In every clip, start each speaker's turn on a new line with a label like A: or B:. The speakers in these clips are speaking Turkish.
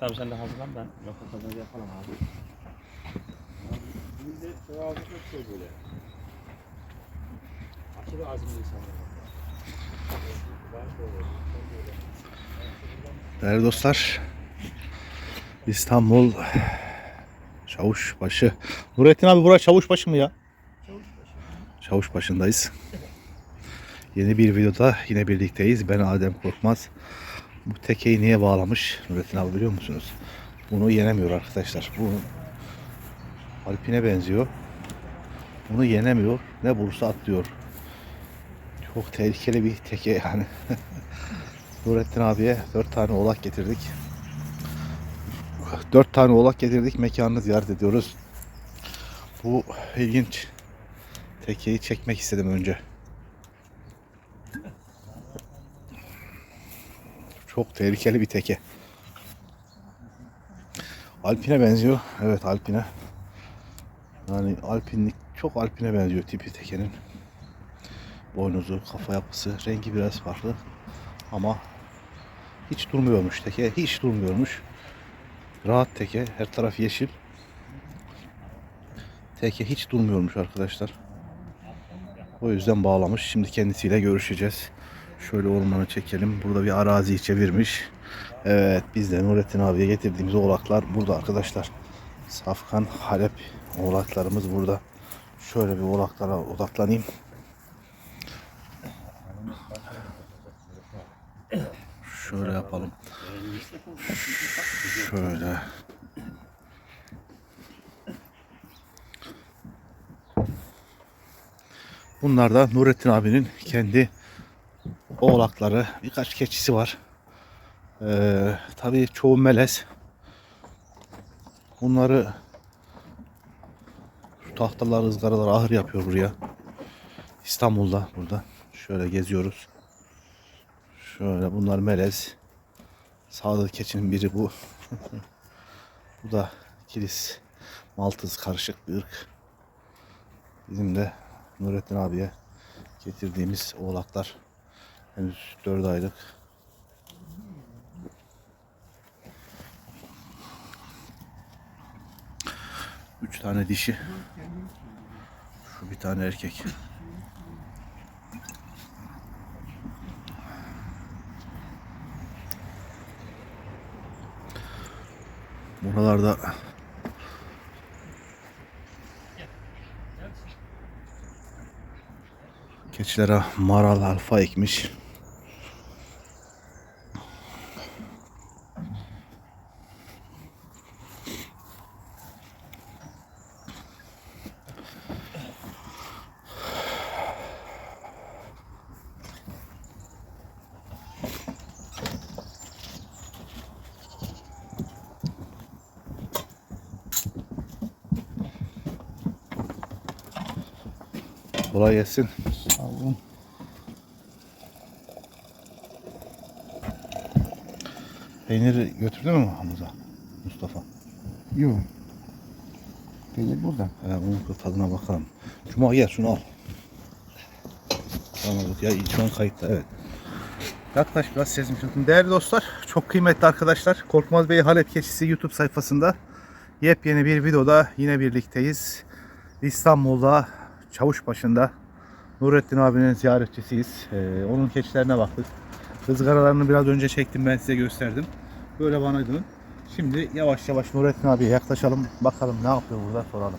A: Tamam sen de hazırlan ben röportajımızı yapalım abi.
B: Bizde çoğaldı çok şey böyle. Aşırı azimli insanlar.
C: Değerli dostlar, İstanbul Çavuşbaşı. Nurettin abi burası Çavuşbaşı mı ya? Çavuşbaşı'ndayız. Yeni bir videoda yine birlikteyiz. Ben Adem Korkmaz. Bu tekeyi niye bağlamış Nurettin abi biliyor musunuz? Bunu yenemiyor arkadaşlar. Bu Alpine benziyor. Bunu yenemiyor. Ne bulursa atlıyor. Çok tehlikeli bir teke yani. Nurettin abiye 4 tane oğlak getirdik. 4 tane oğlak getirdik. Mekanını ziyaret ediyoruz. Bu ilginç tekeyi çekmek istedim önce. Çok tehlikeli bir teke. Alpine benziyor. Evet Alpine. Yani Alpinlik çok Alpine benziyor tipi tekenin. Boynuzu, kafa yapısı, rengi biraz farklı. Ama hiç durmuyormuş teke. Hiç durmuyormuş. Rahat teke. Her taraf yeşil. Teke hiç durmuyormuş arkadaşlar. O yüzden bağlamış. Şimdi kendisiyle görüşeceğiz. Şöyle ormanı çekelim. Burada bir araziyi çevirmiş. Evet biz de Nurettin abiye getirdiğimiz oğlaklar burada arkadaşlar. Safkan, Halep oğlaklarımız burada. Şöyle bir oğlaklara odaklanayım. Şöyle yapalım. Şöyle. Bunlar da Nurettin abinin kendi oğlakları. Birkaç keçisi var. Ee, tabii çoğu melez. Bunları şu tahtalar, ızgaralar ahır yapıyor buraya. İstanbul'da burada. Şöyle geziyoruz. Şöyle bunlar melez. Sağda keçinin biri bu. bu da kilis maltız karışık bir ırk. Bizim de Nurettin abiye getirdiğimiz oğlaklar. Henüz 4 aylık. Üç tane dişi. Şu bir tane erkek. Buralarda keçilere maral alfa ekmiş. Kolay gelsin.
D: Sağ olun.
C: Peyniri götürdü mü Hamza? Mustafa.
D: Yok. Peynir burada.
C: He, onun tadına bakalım. Cuma gel şunu al. Tamam ya şu an kayıtta evet. Yaklaş biraz sesim çıktım. Değerli dostlar, çok kıymetli arkadaşlar. Korkmaz Bey Halep Keçisi YouTube sayfasında yepyeni bir videoda yine birlikteyiz. İstanbul'da Çavuşbaşı'nda Nurettin abinin ziyaretçisiyiz. Ee, onun keçilerine baktık. Rızgaralarını biraz önce çektim ben size gösterdim. Böyle bana dön. Şimdi yavaş yavaş Nurettin abiye yaklaşalım. Bakalım ne yapıyor burada soralım.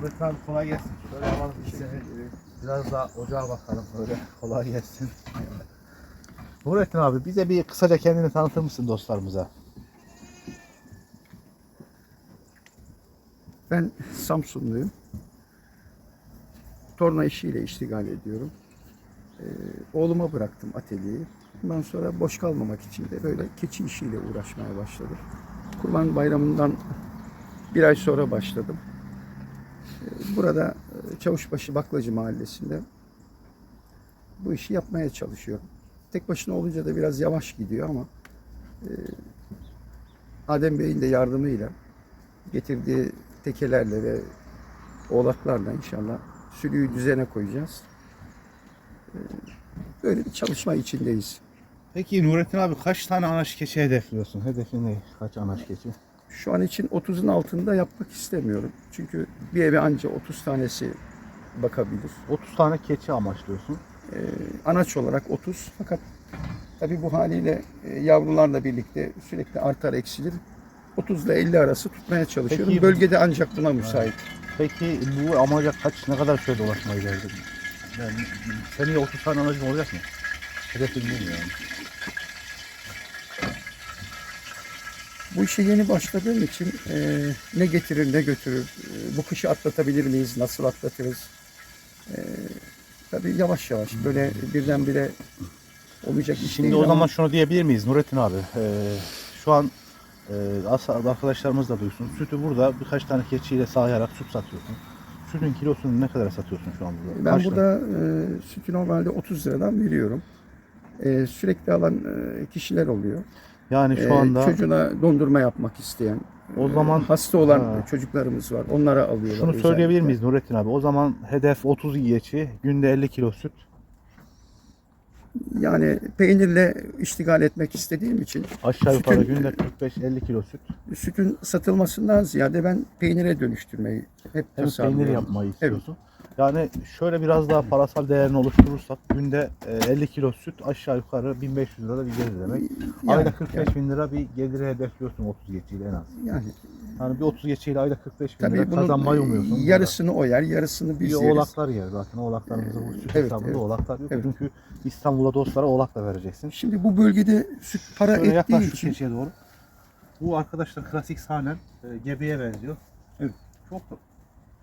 C: Nurettin abi kolay gelsin. Şöyle yapalım işte. Biraz da ocağa bakalım böyle. Kolay gelsin. Nurettin abi bize bir kısaca kendini tanıtır mısın dostlarımıza?
D: Ben Samsunluyum. Torna işiyle iştigal ediyorum. Ee, oğluma bıraktım atölyeyi. Ondan sonra boş kalmamak için de böyle keçi işiyle uğraşmaya başladım. Kurban Bayramı'ndan bir ay sonra başladım. Ee, burada e, Çavuşbaşı Baklacı Mahallesi'nde bu işi yapmaya çalışıyorum. Tek başına olunca da biraz yavaş gidiyor ama e, Adem Bey'in de yardımıyla getirdiği tekelerle ve oğlaklarla inşallah sürüyü düzene koyacağız. Ee, Böyle bir çalışma içindeyiz.
C: Peki Nurettin abi kaç tane anaç keçi hedefliyorsun? Hedefin ne? Kaç anaç keçi?
D: Şu an için 30'un altında yapmak istemiyorum. Çünkü bir eve anca 30 tanesi bakabilir.
C: 30 tane keçi amaçlıyorsun.
D: Ee, anaç olarak 30 fakat tabii bu haliyle e, yavrularla birlikte sürekli artar eksilir. 30 ile 50 arası tutmaya çalışıyorum.
C: Peki-
D: Bölgede ancak buna müsait.
C: Peki bu amaca kaç, ne kadar sürede ulaşmayı geldin? Yani seneye 30 tane anacın olacak mı? Hedefin bu mu yani?
D: Bu işe yeni başladığım için e, ne getirir ne götürür, e, bu kışı atlatabilir miyiz, nasıl atlatırız? E, tabii yavaş yavaş böyle birdenbire olmayacak iş
C: Şimdi
D: değil
C: o
D: ama
C: zaman şunu diyebilir miyiz Nurettin abi? Ee, şu an e, arkadaşlarımız da duysun. Sütü burada birkaç tane keçiyle sağayarak süt satıyorsun. Sütün kilosunu ne kadar satıyorsun şu an burada?
D: ben
C: Kaç
D: burada e, sütü normalde 30 liradan veriyorum. E, sürekli alan e, kişiler oluyor.
C: yani
D: E,
C: şu anda
D: çocuğuna dondurma yapmak isteyen,
C: O
D: e,
C: zaman-
D: hasta olan
C: Ha.
D: çocuklarımız var. Onlara alıyorlar.
C: şunu söyleyebilir
D: özellikle.
C: miyiz Nurettin abi? O zaman hedef 30 geçi, günde 50 kilo süt.
D: Yani peynirle iştigal etmek istediğim için
C: Aşağı yukarı
D: Sütün-
C: günde 45-50 kilo süt.
D: sütün satılmasından ziyade ben peynire dönüştürmeyi hep
C: Hem peynir yapmayı istiyorsun. Yani şöyle biraz daha parasal değerini oluşturursak günde e, 50 kilo süt aşağı yukarı 1500 lira da bir gelir demek.
D: Yani,
C: ayda 45 bin lira bir geliri hedefliyorsun 30 geçiyle en az.
D: yani
C: Yani bir 30 geçiyle ayda 45 bin lira
D: tabii bunun
C: kazanmayı umuyorsun.
D: yarısını o yer, yarısını
C: bir
D: biz yeriz.
C: oğlaklar yer zaten. Oğlaklarımızda bu süt
D: Evet,
C: hesabında
D: evet.
C: oğlaklar yok.
D: Evet.
C: Çünkü İstanbul'a dostlara oğlak da vereceksin.
D: Şimdi bu bölgede süt para
C: Şöyle
D: ettiği için
C: keçiye doğru. Bu arkadaşlar klasik sahnen e, gebeye benziyor.
D: Evet.
C: Çok da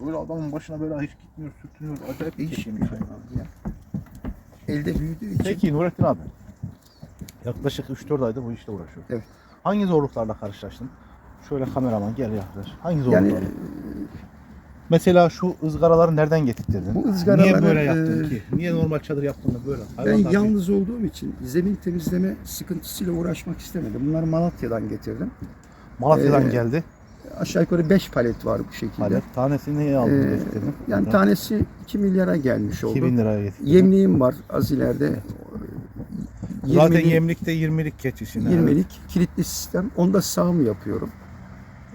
C: böyle adamın başına böyle hiç gitmiyor, sürtünüyor. Acayip bir
D: bir hayvan ya. Elde büyüdüğü için
C: Peki Nurettin abi. Yaklaşık 3-4 aydır bu işle uğraşıyor.
D: Evet.
C: Hangi zorluklarla karşılaştın? Şöyle kameraman gel yaklaş. Hangi zorluklarla?
D: yani
C: Mesela şu ızgaraları nereden getirttirdin?
D: Bu ızgaraları,
C: Niye böyle yaptın
D: e,
C: ki? Niye normal çadır yaptın da böyle?
D: ben
C: Hayvanlar-
D: yalnız olduğum için zemin temizleme sıkıntısıyla uğraşmak istemedim. Bunları Malatya'dan getirdim.
C: Malatya'dan
D: Ee,
C: geldi.
D: Aşağı yukarı 5 palet var bu şekilde.
C: Palet. Tanesini neye aldın?
D: Ee,
C: getirdin?
D: yani
C: Buradan.
D: tanesi 2 milyara gelmiş oldu.
C: 2000 liraya getirdin.
D: Yemliğim var az ileride.
C: Zaten
D: 20'lik
C: yemlikte 20'lik keçisin.
D: 20'lik kilitli sistem. Onda sağım yapıyorum.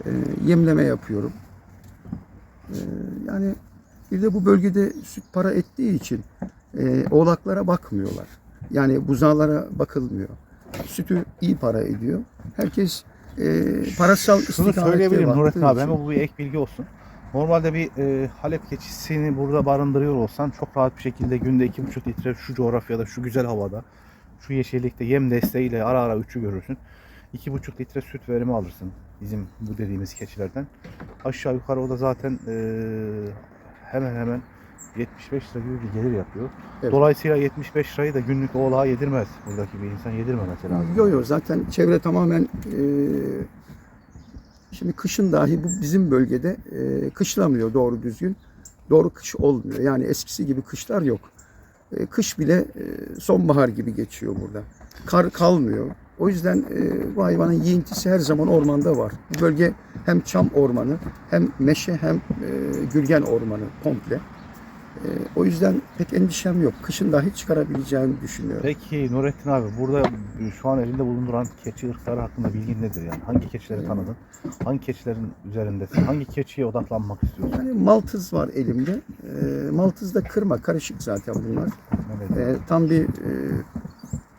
D: Ee, yemleme yapıyorum. Ee, yani bir de bu bölgede süt para ettiği için e, oğlaklara bakmıyorlar. Yani buzağlara bakılmıyor. Sütü iyi para ediyor. Herkes e, parasal
C: Şunu söyleyebilirim Nurettin abi
D: için-
C: ama bu bir ek bilgi olsun. Normalde bir e, Halep keçisini burada barındırıyor olsan çok rahat bir şekilde günde 2,5 litre şu coğrafyada, şu güzel havada, şu yeşillikte yem desteğiyle ara ara üçü görürsün. 2,5 litre süt verimi alırsın bizim bu dediğimiz keçilerden. Aşağı yukarı o da zaten e, hemen hemen 75 lira gibi bir gelir yapıyor.
D: Evet.
C: Dolayısıyla 75 lirayı da günlük oğlağa yedirmez. Buradaki bir insan yedirmemesi lazım.
D: Yok yok zaten çevre tamamen e, şimdi kışın dahi bu bizim bölgede e, kışlamıyor doğru düzgün. Doğru kış olmuyor. Yani eskisi gibi kışlar yok. E, kış bile e, sonbahar gibi geçiyor burada. Kar kalmıyor. O yüzden e, bu hayvanın yiyintisi her zaman ormanda var. Bu bölge hem çam ormanı hem meşe hem e, gülgen ormanı komple. E, o yüzden pek endişem yok. Kışın dahi çıkarabileceğimi düşünüyorum.
C: Peki Nurettin abi burada şu an elinde bulunduran keçi ırkları hakkında bilgin nedir yani? Hangi keçileri tanıdın? Hangi keçilerin üzerindesin? Hangi keçiye odaklanmak istiyorsun?
D: Yani maltız var elimde. E, maltız da kırma, karışık zaten bunlar.
C: Mehmet?
D: E, tam bir e,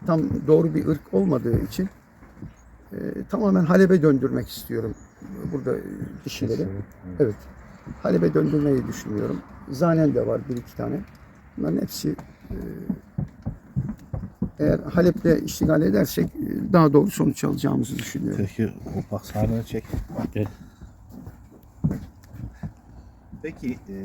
D: tam doğru bir ırk olmadığı için e, tamamen Halep'e döndürmek istiyorum burada dişileri. Evet. Halep'e döndürmeyi düşünüyorum. Zanen de var bir iki tane. Bunların hepsi e, eğer Halep'le iştigal edersek e, daha doğru sonuç alacağımızı düşünüyorum.
C: Peki o bak sahneni çek. Gel. Peki e,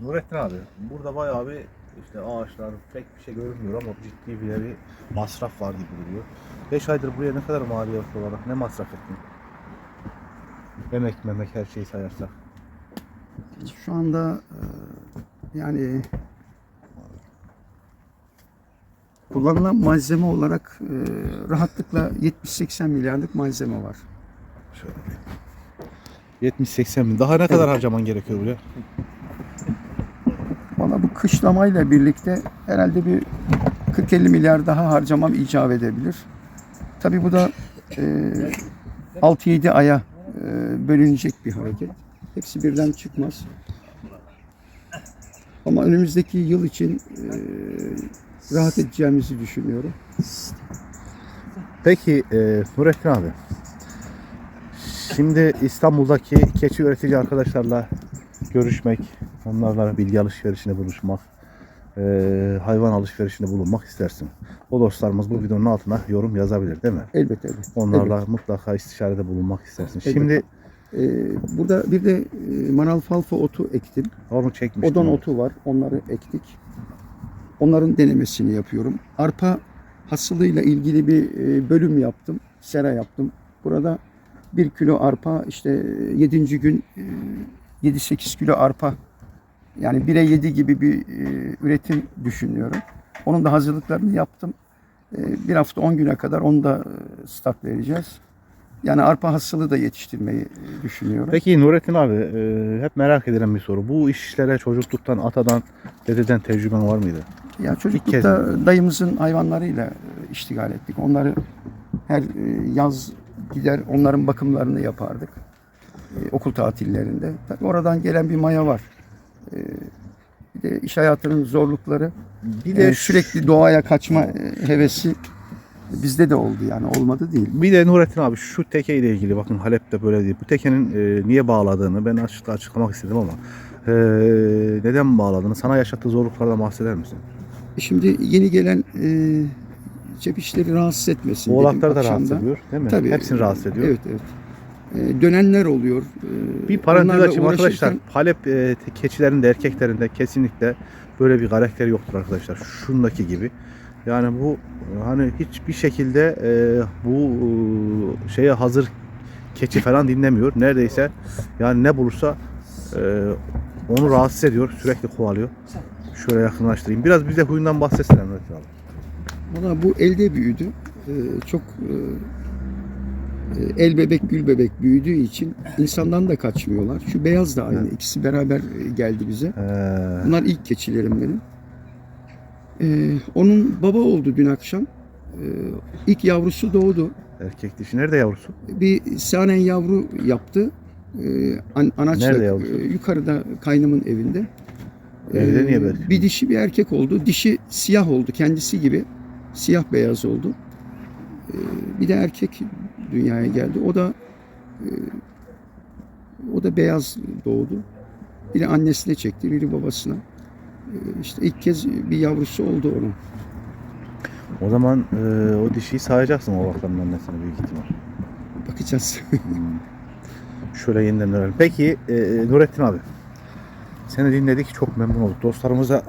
C: Nurettin abi burada bayağı bir işte ağaçlar pek bir şey görünmüyor ama ciddi bir bir masraf var gibi duruyor. 5 aydır buraya ne kadar maliyet olarak ne masraf ettin? Emek memek her şeyi sayarsak.
D: Şu anda e, yani kullanılan malzeme olarak e, rahatlıkla 70-80 milyarlık malzeme var.
C: Şöyle. 70-80 bin. Daha ne kadar harcaman gerekiyor buraya?
D: Kışlamayla birlikte herhalde bir 40-50 milyar daha harcamam icap edebilir. Tabii bu da e, 6-7 aya e, bölünecek bir hareket. Hepsi birden çıkmaz. Ama önümüzdeki yıl için e, rahat edeceğimizi düşünüyorum.
C: Peki e, Nurettin abi. Şimdi İstanbul'daki keçi üretici arkadaşlarla görüşmek, onlarla bilgi alışverişinde buluşmak, e, hayvan alışverişinde bulunmak istersin. O dostlarımız bu videonun altına yorum yazabilir değil mi?
D: Elbette. elbette.
C: Onlarla mutlaka istişarede bulunmak istersin.
D: Evet.
C: Şimdi
D: Ee, burada bir de e, manal falfa otu ektim.
C: onu çekmiştim.
D: Odon otu var. Onları ektik. Onların denemesini yapıyorum. Arpa hasılıyla ilgili bir e, bölüm yaptım. Sera yaptım. Burada bir kilo arpa işte 7. gün e, 7-8 kilo arpa yani 1'e 7 gibi bir e, üretim düşünüyorum. Onun da hazırlıklarını yaptım. E, Bir hafta 10 güne kadar onu da e, start vereceğiz. Yani arpa hasılı da yetiştirmeyi düşünüyorum.
C: Peki Nurettin abi e, hep merak edilen bir soru. Bu işlere çocukluktan, atadan, dededen tecrüben var mıydı?
D: Ya çocuklukta dayımızın hayvanlarıyla iştigal ettik. Onları her yaz gider onların bakımlarını yapardık. E, Okul tatillerinde. Tabii oradan gelen bir maya var. E, Bir de iş hayatının zorlukları.
C: Bir
D: e, sürekli doğaya kaçma e, hevesi bizde de oldu yani olmadı değil.
C: Bir de Nurettin abi şu teke ile ilgili bakın Halep'te böyle değil. Bu tekenin e, niye bağladığını ben açıkta açıklamak istedim ama e, neden bağladığını sana yaşattığı zorluklardan bahseder misin?
D: E, Şimdi yeni gelen e, cep işleri rahatsız etmesin.
C: Oğlakları da rahatsız ediyor değil mi?
D: Tabii.
C: Hepsini rahatsız ediyor.
D: Evet evet. E, dönenler oluyor. E,
C: Bir parantez açayım arkadaşlar. Halep e, keçilerinde, erkeklerinde kesinlikle böyle bir karakter yoktur arkadaşlar. Şundaki gibi. Yani bu hani hiçbir şekilde e, bu e, şeye hazır keçi falan dinlemiyor. Neredeyse yani ne bulursa e, onu rahatsız ediyor. Sürekli kovalıyor. Şöyle yakınlaştırayım. Biraz bize huyundan bahsetsene Nurettin abi.
D: Valla bu elde büyüdü. Ee, çok e, el bebek gül bebek büyüdüğü için insandan da kaçmıyorlar. Şu beyaz da aynı.
C: Evet.
D: İkisi beraber e, geldi bize.
C: Ee,
D: Bunlar ilk keçilerim benim. Ee, onun baba oldu dün akşam. Ee, ilk yavrusu doğdu.
C: erkek dişi. Nerede yavrusu?
D: Bir sanen yavru yaptı. Ee, an, anaçla
C: Nerede yavrusu?
D: e, yukarıda kaynımın evinde.
C: Evde niye böyle?
D: Bir dişi bir erkek oldu. Dişi siyah oldu kendisi gibi. Siyah beyaz oldu. Ee, bir de erkek dünyaya geldi. O da e, o da beyaz doğdu. Biri annesine çekti, biri babasına. Ee, işte ilk kez bir yavrusu oldu onun.
C: O zaman e, o dişiyi sayacaksın o bakanın annesine büyük ihtimal.
D: Bakacağız.
C: Şöyle yeniden dönelim. Peki e, Nurettin abi. Seni dinledik çok memnun olduk. Dostlarımıza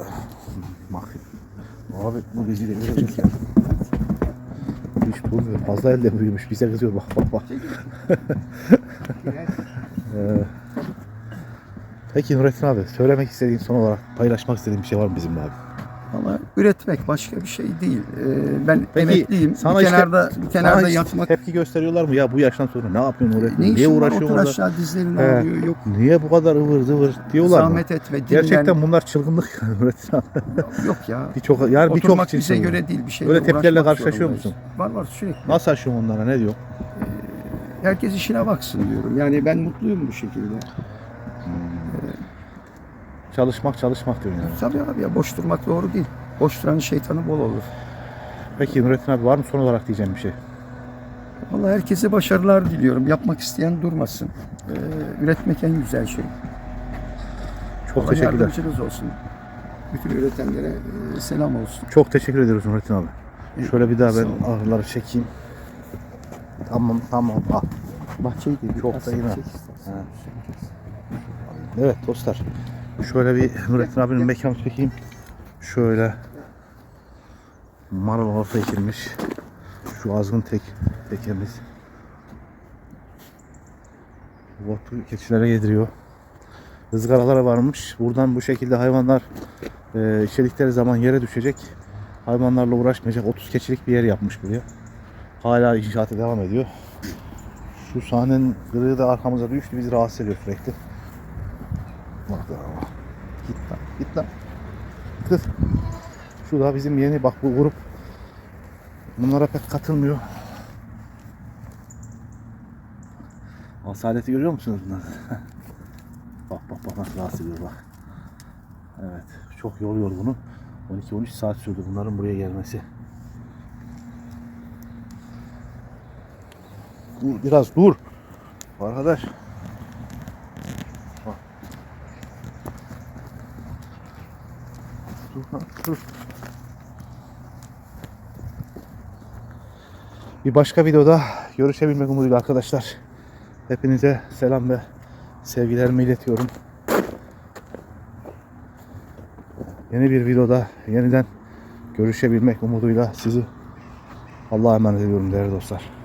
C: abi bu bizi de Hiç durmuyor. Fazla elde büyümüş. Bize kızıyor. Bak bak bak. Ee, Peki Nurettin abi söylemek istediğin son olarak paylaşmak istediğin bir şey var mı bizimle abi?
D: Ama üretmek başka bir şey değil. Ee, ben
C: Peki,
D: emekliyim.
C: sana
D: bir
C: işte-
D: kenarda bir kenarda
C: Sana
D: yatmak.
C: Tepki gösteriyorlar mı? Ya bu yaştan sonra ne yapıyorsun Nurettin?
D: Ne
C: Niye uğraşıyorsun orada?
D: aşağı dizlerin
C: He.
D: ağrıyor. Yok
C: Niye bu kadar ıvır zıvır diyorlar mı?
D: zahmet etme. Dinlen.
C: Gerçekten bunlar çılgınlık abi.
D: Yok ya.
C: Birçok yani birçok için
D: bize göre değil bir şey.
C: Öyle tepkilerle karşılaşıyor musun?
D: Var var sürekli.
C: Nasıl aşıyorsun onlara ne diyor?
D: Herkes işine baksın diyorum. Yani ben mutluyum bu şekilde.
C: Çalışmak çalışmak diyorsun yani.
D: Tabii abi ya boş durmak doğru değil. Boş duranın şeytanı bol olur.
C: Peki Nurettin abi var mı son olarak diyeceğim bir şey?
D: Vallahi herkese başarılar diliyorum. Yapmak isteyen durmasın. Ee, üretmek en güzel şey.
C: Çok
D: Allah
C: teşekkürler.
D: yardımcınız olsun. Bütün üretenlere e, selam olsun.
C: Çok teşekkür ediyoruz Nurettin abi. Şöyle bir daha ben
D: olun.
C: ağrıları çekeyim. Tamam tamam. Ah.
D: Bahçeyi de
C: Çok da iyi. Evet dostlar. Şöyle bir Nurettin abinin mekanı çekeyim. Şöyle marul orta ekilmiş. Şu azgın tek tekemiz. Botu keçilere yediriyor. Izgaralara varmış. Buradan bu şekilde hayvanlar e, içerdikleri zaman yere düşecek. Hayvanlarla uğraşmayacak. 30 keçilik bir yer yapmış buraya. Hala inşaatı devam ediyor. Şu sahnenin kırığı da arkamıza düştü. Bizi rahatsız ediyor sürekli. Bak Kız. Şu da bizim yeni bak bu grup. Bunlara pek katılmıyor. Asaleti görüyor musunuz bunları? bak bak bak nasıl rahatsız ediyor bak. Evet çok yoruyor bunu. 12-13 saat sürdü bunların buraya gelmesi. Dur biraz dur. Arkadaş. Bir başka videoda görüşebilmek umuduyla arkadaşlar. Hepinize selam ve sevgilerimi iletiyorum. Yeni bir videoda yeniden görüşebilmek umuduyla sizi Allah'a emanet ediyorum değerli dostlar.